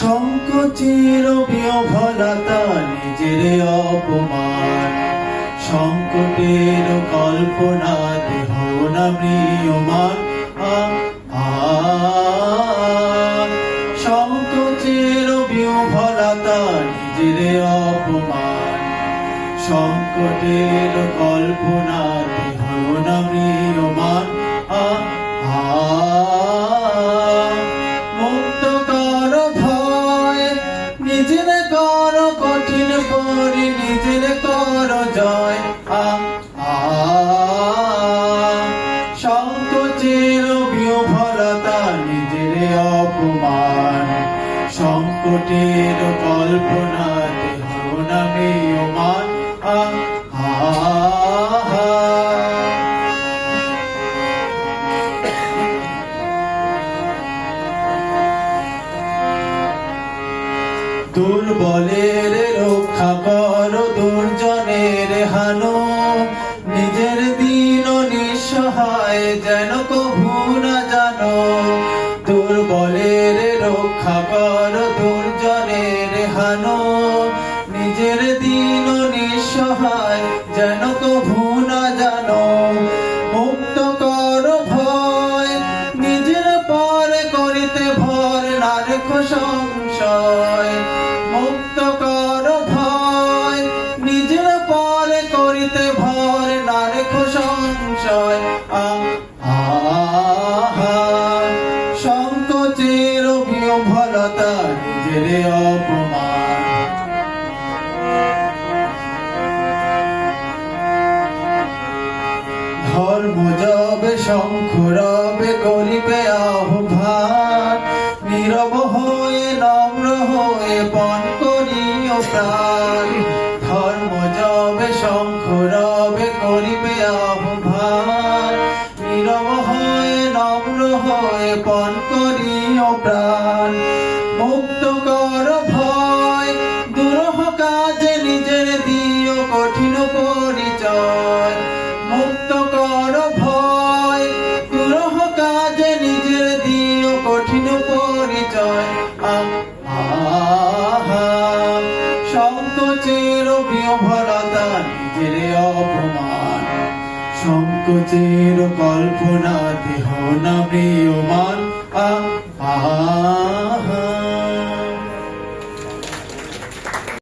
সংকোচের বিহভলতা নিজের অপমান। সংকটের কল্পনা, দেহ সংকোচের নিজের অপমান। সংকটের কল্পনা, দেহ না মৃয়মান আ দুর্বলের রক্ষা কর দুর্জনের হানো। নিজের দিন নিঃসহায় যেন কভু রক্ষা কর দুর্জনের হানো, নিজের দিন নিঃসহায় যেন কভু না জানো। মুক্ত কর ভয়, নিজের পরে করিতে ভর না রেখো সংশয়। মুক্ত কর ভয়, নিজের পরে করিতে ভর না রেখো সংশয়। নিজের অপমান ধর্ম যাবে শঙ্খ রবে করিবে আহ্বান। নীরব হয়ে, নম্র হয়ে, পণ করিও প্রাণ। ধর্ম যাবে শঙ্খ রবে করিবে আহ্বান। নীরব হয়ে, নম্র হয়ে, পণ করিও প্রাণ। সংকোচের বিভরতা নিজের অপমান। সংকোচের কল্পনা দেহ না প্রিয়মান আহা।